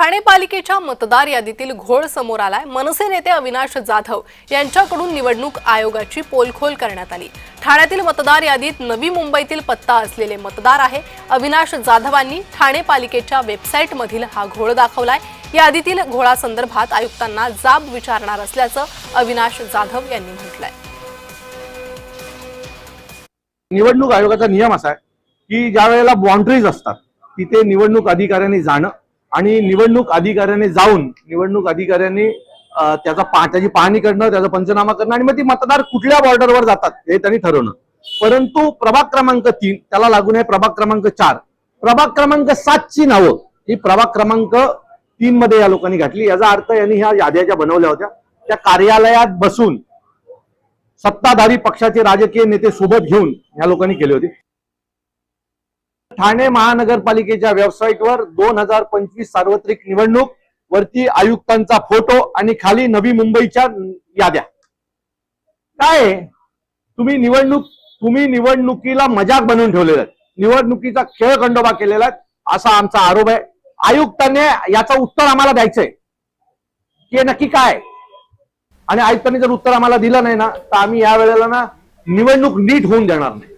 ठाणे पालिकेच्या मतदार यादीतील घोळ समोर आलाय. मनसे नेते अविनाश जाधव यांच्याकडून निवडणूक आयोगाची पोलखोल करण्यात आली. ठाण्यातील मतदार यादीत नवी मुंबईतील पत्ता असलेले मतदार आहे. अविनाश जाधवांनी ठाणे पालिकेच्या वेबसाईटमधील हा घोळ दाखवलाय. यादीतील घोळासंदर्भात आयुक्तांना जाब विचारणार असल्याचं अविनाश जाधव यांनी म्हटलंय. निवडणूक आयोगाचा नियम असा आहे की ज्या वेळेला बाउंड्रीज असतात तिथे निवडणूक अधिकाऱ्यांनी जाणं आणि निवडणूक अधिकाऱ्याने जाऊन निवडणूक अधिकाऱ्यांनी त्याचा त्याची पाहणी करणं त्याचा पंचनामा करणं आणि मग ती मतदार कुठल्या बॉर्डरवर जातात हे त्यांनी ठरवणं. परंतु प्रभाग क्रमांक तीन त्याला लागून आहे प्रभाग क्रमांक चार. प्रभाग क्रमांक सातची नावं ही प्रभाग क्रमांक तीन मध्ये या लोकांनी घातली. याचा अर्थ यांनी ह्या याद्या ज्या बनवल्या होत्या. त्या कार्यालयात बसून सत्ताधारी पक्षाचे राजकीय नेते सोबत घेऊन या लोकांनी केले होते. ठाणे महानगरपालिकेच्या वेबसाईटवर दोन हजार पंचवीस सार्वत्रिक निवडणूक वरती आयुक्तांचा फोटो आणि खाली नवी मुंबईच्या याद्या. काय? तुम्ही निवडणूक तुम्ही निवडणुकीला मजाक बनवून ठेवलेला निवडणुकीचा खेळ खंडोबा केलेला असा आमचा आरोप आहे. आयुक्तांनी याचं उत्तर आम्हाला द्यायचंय. की नक्की काय? आणि आयुक्तांनी जर उत्तर आम्हाला दिलं नाही ना तर आम्ही या वेळेला ना निवडणूक नीट होऊन देणार नाही.